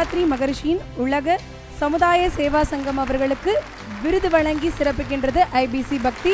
வேதாத்ரி மகரிஷியின் உலக சமுதாய சேவா சங்கம் அவர்களுக்கு விருது வழங்கி சிறப்பிக்கின்றது ஐபிசி பக்தி.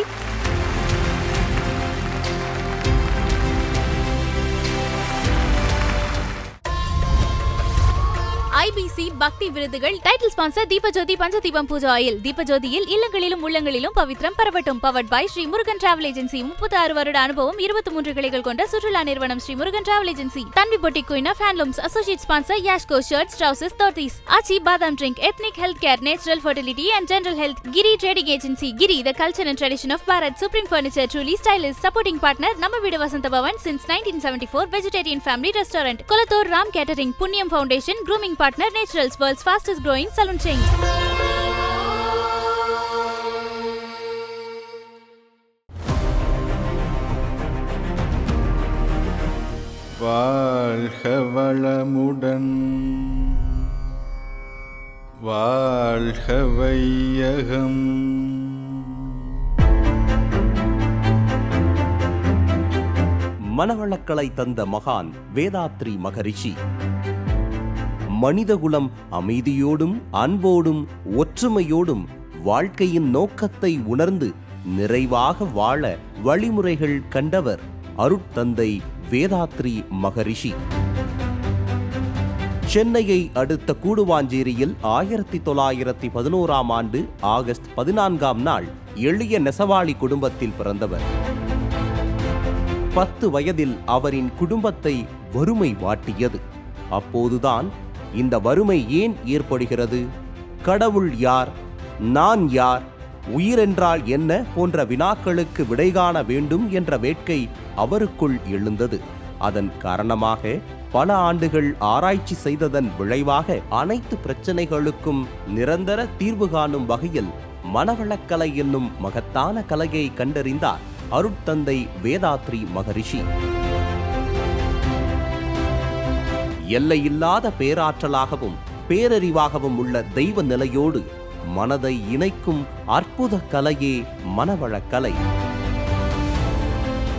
ஐபிசி பக்தி விருதுகள். Title sponsor Deepajothi Panchadeepam Pooja oil. தீபஜோதியில் இல்லங்களிலும் உள்ளங்களிலும் பவித்ரம் பரவட்டும் powered by Sri Murugan travel agency முப்பத்தி ஆறு வருட அனுபவம் இருபத்தி மூன்று கிளைகள் கொண்ட சுற்றுலா நிறுவனம் Sri Murugan travel agency Tanvi boutique queen handlooms associate sponsor Yashco shirts trousers dhotis Aachi badam drink ethnic health care natural fertility and general health Giri trading agency Giri the culture and tradition of Bharat supreme furniture truly stylish supporting partner Namma Veedu Vasantha Bhavan since nineteen seventy four vegetarian family restaurant Kolathur Ram catering Punniyam foundation grooming partner naturals world's fastest growing salon chain வாழ்க வளமுடன். வாழ்க வையகம். மனவளக்கலை தந்த மகான் வேதாத்ரி மகரிஷி. மனிதகுலம் அமைதியோடும் அன்போடும் ஒற்றுமையோடும் வாழ்க்கையின் நோக்கத்தை உணர்ந்து நிறைவாக வாழ வழிமுறைகள் கண்டவர் அருட்தந்தை வேதாத்ரி மகரிஷி. சென்னையை அடுத்த கூடுவாஞ்சேரியில் ஆயிரத்தி தொள்ளாயிரத்தி பதினோராம் ஆண்டு ஆகஸ்ட் பதினான்காம் நாள் எளிய நெசவாளி குடும்பத்தில் பிறந்தவர். பத்து வயதில் அவரின் குடும்பத்தை வறுமை வாட்டியது. அப்போதுதான் இந்த வறுமை ஏன் ஏற்படுகிறது? கடவுள் யார்? நான் யார்? உயிரென்றால் என்ன? போன்ற வினாக்களுக்கு விடை காண வேண்டும் என்ற வேட்கை அவருக்குள் எழுந்தது. அதன் காரணமாக பல ஆண்டுகள் ஆராய்ச்சி செய்ததன் விளைவாக அனைத்து பிரச்சனைகளுக்கும் நிரந்தர தீர்வு காணும் வகையில் மனவளக்கலை என்னும் மகத்தான கலையை கண்டறிந்தார் அருட்தந்தை வேதாத்ரி மகரிஷி. எல்லையில்லாத பேராற்றலாகவும் பேரறிவாகவும் உள்ள தெய்வ நிலையோடு மனதை இணைக்கும் அற்புத கலையே மனவளக்கலை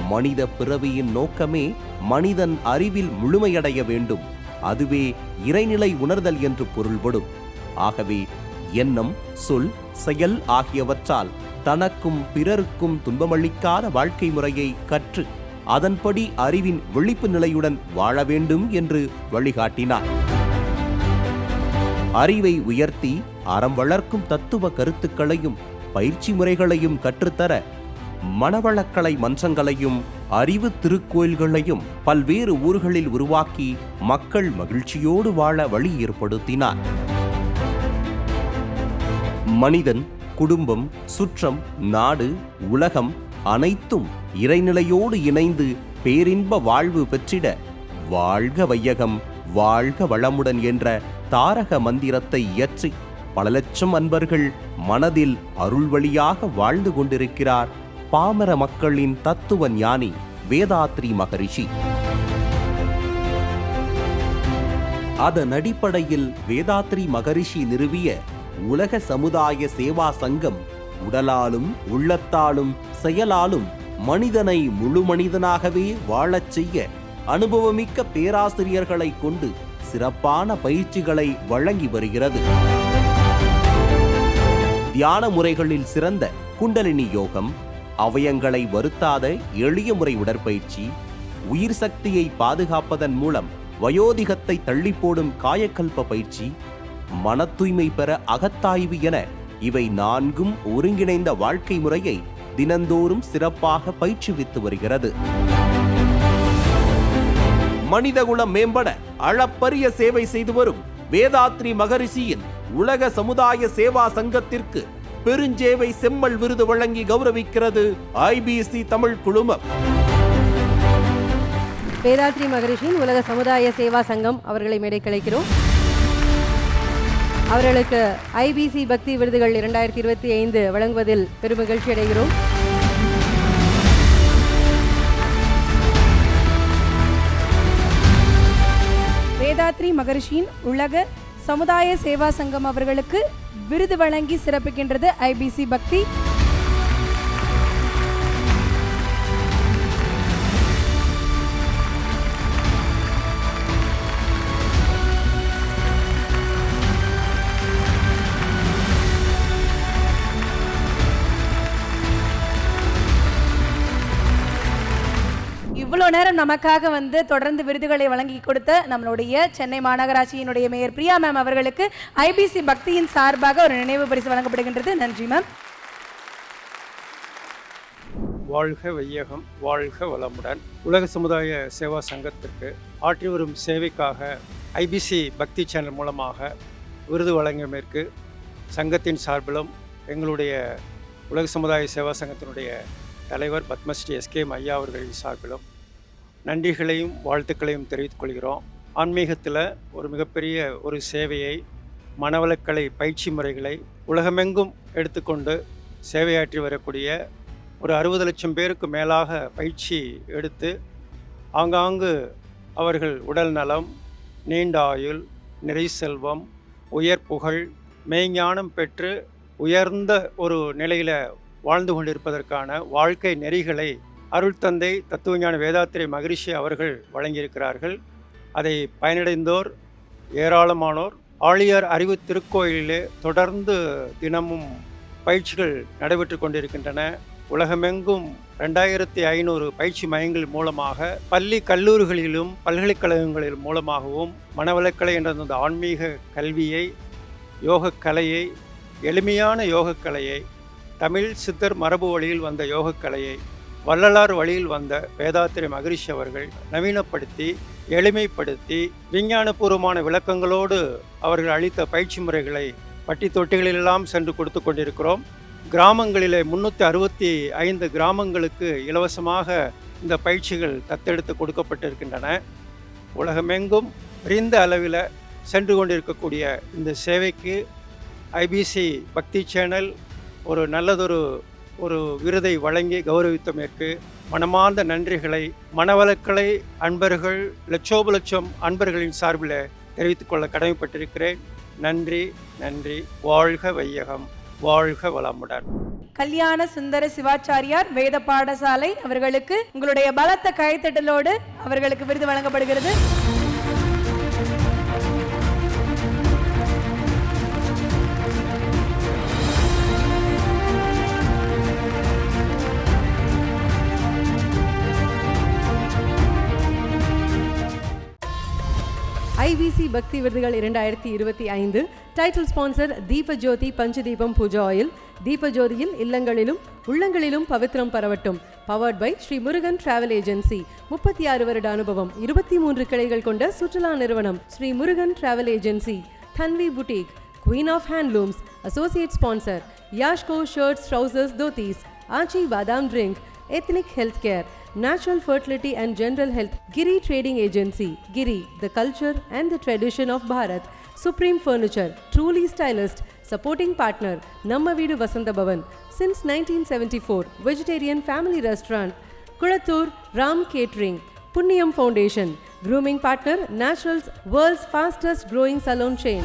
மனித பிறவியின் நோக்கமே மனிதன் அறிவில் முழுமையடைய வேண்டும். அதுவே இறைநிலை உணர்தல் என்று பொருள்படும். ஆகவே எண்ணம் சொல் செயல் ஆகியவற்றால் தனக்கும் பிறருக்கும் துன்பமளிக்காத வாழ்க்கை முறையை கற்று அதன்படி அறிவின் விழிப்பு நிலையுடன் வாழ வேண்டும் என்று வழிகாட்டினார். அறிவை உயர்த்தி அறம் வளர்க்கும் தத்துவ கருத்துக்களையும் பயிற்சி முறைகளையும் கற்றுத்தர மனவளக்கலை மன்றங்களையும் அறிவு திருக்கோயில்களையும் பல்வேறு ஊர்களில் உருவாக்கி மக்கள் மகிழ்ச்சியோடு வாழ வழி ஏற்படுத்தினார். மனிதன் குடும்பம் சுற்றம் நாடு உலகம் அனைத்தும் இறைநிலையோடு இணைந்து பேரின்ப வாழ்வு பெற்றிட வாழ்க வையகம் வாழ்க வளமுடன் என்ற தாரக மந்திரத்தை இயற்றி பல லட்சம் அன்பர்கள் மனதில் அருள் வழியாக வாழ்ந்து கொண்டிருக்கிறார் பாமர மக்களின் தத்துவ ஞானி வேதாத்ரி மகரிஷி. அதன் அடிப்படையில் வேதாத்ரி மகரிஷி நிறுவிய உலக சமுதாய சேவா சங்கம் உடலாலும் உள்ளத்தாலும் செயலாலும் மனிதனை முழு மனிதனாகவே வாழச் செய்ய அனுபவமிக்க பேராசிரியர்களை கொண்டு சிறப்பான பயிற்சிகளை வழங்கி வருகிறது. தியான முறைகளில் சிறந்த குண்டலினி யோகம் அவயங்களை வருத்தாத எளிய முறை உடற்பயிற்சி உயிர் சக்தியை பாதுகாப்பதன் மூலம் வயோதிகத்தை தள்ளி போடும் காயக்கல்ப பயிற்சி மன தூய்மை பெற அகத்தாய்வு என இவை நான்கும் ஒருங்கிணைந்த வாழ்க்கை முறையை தினந்தோறும் சிறப்பாக பயிற்றுவித்து வருகிறது. மனிதகுலம் மேம்பட அளப்பரிய சேவை செய்து வரும் வேதாத்ரி மகரிஷியின் உலக சமுதாய சேவா சங்கத்திற்கு பெருஞ்சேவை செம்மல் விருது வழங்கி கௌரவிக்கிறது ஐபிசி தமிழ் குழுமம். வேதாத்ரி மகரிஷியின் உலக சமுதாய சேவா சங்கம் அவர்களை மேடை கலைக்கிறோம் அவர்களுக்கு ஐபிசி பக்தி விருதுகள் இரண்டாயிரத்தி இருபத்தி ஐந்து வழங்குவதில் பெருமகிழ்ச்சி அடைகிறோம். வேதாத்ரி மகரிஷியின் உலக சமுதாய சேவா சங்கம் அவர்களுக்கு விருது வழங்கி சிறப்பிக்கின்றது ஐபிசி பக்தி. இவ்வளோ நேரம் நமக்காக வந்து தொடர்ந்து விருதுகளை வழங்கி கொடுத்த நம்மளுடைய சென்னை மாநகராட்சியினுடைய மேயர் பிரியா மேம் அவர்களுக்கு ஐபிசி பக்தியின் சார்பாக ஒரு நினைவு பரிசு வழங்கப்படுகின்றது. நன்றி மேம். வாழ்க வையகம் வாழ்க வளமுடன். உலக சமுதாய சேவா சங்கத்திற்கு ஆற்றி வரும் சேவைக்காக ஐபிசி பக்தி சேனல் மூலமாக விருது வழங்கியமைக்கு சங்கத்தின் சார்பிலும் எங்களுடைய உலக சமுதாய சேவா சங்கத்தினுடைய தலைவர் பத்மஸ்ரீ எஸ்கே மையா அவர்களின் சார்பிலும் நன்றிகளையும் வாழ்த்துக்களையும் தெரிவித்துக் கொள்கிறோம். ஆன்மீகத்தில் ஒரு மிகப்பெரிய ஒரு சேவையை மனவளக்கலை பயிற்சி முறைகளை உலகமெங்கும் எடுத்துக்கொண்டு சேவையாற்றி வரக்கூடிய ஒரு அறுபது லட்சம் பேருக்கு மேலாக பயிற்சி எடுத்து ஆங்காங்கு அவர்கள் உடல் நலம் நீண்ட ஆயுள் நிறை செல்வம் உயர் புகழ் மெய்ஞானம் பெற்று உயர்ந்த ஒரு நிலையில் வாழ்ந்து கொண்டிருப்பதற்கான வாழ்க்கை நெறிகளை அருள் தந்தை தத்துவஞான வேதாத்திரை மகரிஷி அவர்கள் வழங்கியிருக்கிறார்கள். அதை பயனடைந்தோர் ஏராளமானோர் ஆழியார் அறிவு திருக்கோயிலிலே தொடர்ந்து தினமும் பயிற்சிகள் நடைபெற்று கொண்டிருக்கின்றன. உலகமெங்கும் ரெண்டாயிரத்தி ஐநூறு பயிற்சி மையங்கள் மூலமாக பள்ளி கல்லூரிகளிலும் பல்கலைக்கழகங்களில் மூலமாகவும் மனவளக்கலை என்ற அந்த ஆன்மீக கல்வியை யோகக்கலையை எளிமையான யோகக்கலையை தமிழ் சித்தர் மரபு வழியில் வந்த யோகக்கலையை வள்ளலார் வழியில் வந்த வேதாத்திரி மகரிஷி அவர்கள் நவீனப்படுத்தி எளிமைப்படுத்தி விஞ்ஞானபூர்வமான விளக்கங்களோடு அவர்கள் அளித்த பயிற்சி முறைகளை பட்டி தொட்டிகளிலெல்லாம் சென்று கொடுத்து கொண்டிருக்கிறோம். கிராமங்களிலே முன்னூற்றி அறுபத்தி ஐந்து கிராமங்களுக்கு இலவசமாக இந்த பயிற்சிகள் தத்தெடுத்து கொடுக்கப்பட்டிருக்கின்றன. உலகமெங்கும் விரிந்த அளவில் சென்று கொண்டிருக்கக்கூடிய இந்த சேவைக்கு ஐபிசி பக்தி சேனல் ஒரு நல்லதொரு ஒரு விருதை வழங்கி கௌரவித்தமைக்கு மனமார்ந்த நன்றிகளை மனவளக்கலை அன்பர்கள் லட்சோப லட்சம் அன்பர்களின் சார்பில் தெரிவித்துக் கொள்ள கடமைப்பட்டிருக்கிறேன். நன்றி நன்றி. வாழ்க வையகம். வாழ்க வளமுடன். கல்யாண சுந்தர சிவாச்சாரியார் வேத பாடசாலை அவர்களுக்கு உங்களுடைய பலத்த கைத்தட்டலோடு அவர்களுக்கு விருது வழங்கப்படுகிறது. ஐபிசி பக்தி விருதுகள் இரண்டாயிரத்தி இருபத்தி ஐந்து. Title sponsor Deepajothi Panchadeepam Pooja oil தீபஜோதியில் இல்லங்களிலும் உள்ளங்களிலும் பவித்ரம் பரவட்டும். Powered by Sri Murugan travel agency முப்பத்தி ஆறு வருட அனுபவம். இருபத்தி மூன்று கிளைகள் கொண்ட சுற்றுலா நிறுவனம் Sri Murugan travel agency Tanvi boutique queen of handlooms associate sponsor Yashco shirts trousers dhotis Aachi badam drink ethnic health care natural fertility and general health, Giri Trading Agency, Giri, the culture and the tradition of Bharat, Supreme Furniture, truly stylist, supporting partner, Namma Nammavidu Vasanta Bhavan, since 1974, vegetarian family restaurant, Kulatur Ram Catering, Punyam Foundation, grooming partner, Naturals, world's fastest growing salon chain.